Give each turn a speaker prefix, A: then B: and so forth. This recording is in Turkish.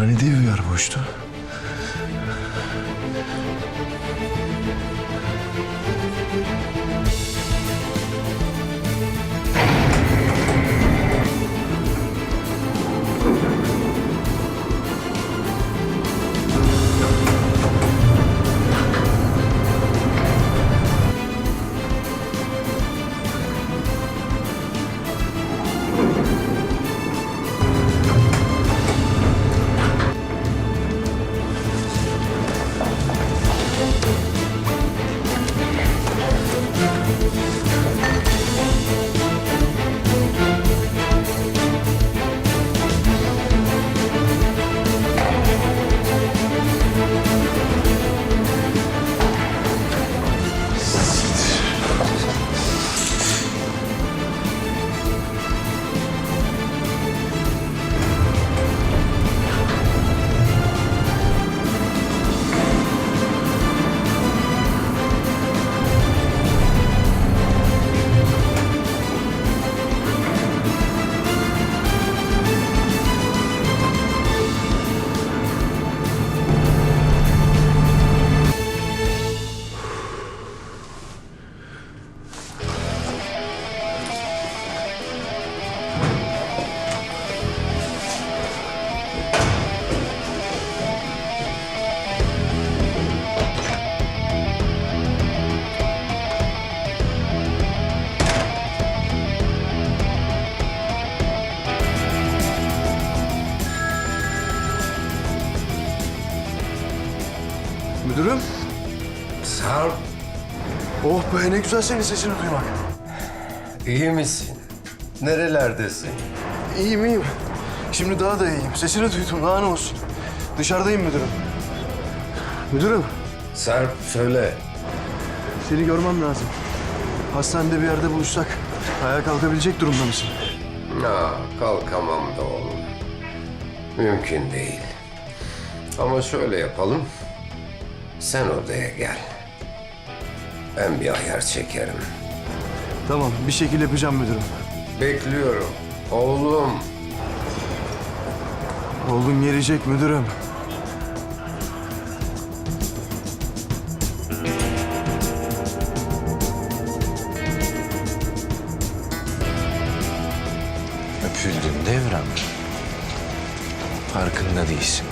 A: Bana ne diye uyar boştu? Müdürüm.
B: Sarp,
A: Oh be ne güzel senin sesini duymak.
B: iyi misin? Nerelerdesin?
A: İyiyim iyiyim. Şimdi daha da iyiyim. Sesini duydum daha ne olsun. Dışarıdayım müdürüm. Müdürüm
B: Sarp söyle.
A: seni görmem lazım. Hastanede bir yerde buluşsak ayağa kalkabilecek durumda mısın?
B: Ya kalkamam da oğlum. Mümkün değil. Ama şöyle yapalım. Sen odaya gel. Ben bir ayar çekerim.
A: Tamam bir şekil yapacağım müdürüm.
B: Bekliyorum. Oğlum.
A: Oğlum gelecek müdürüm.
C: Öpüldün devrem. Farkında değilsin.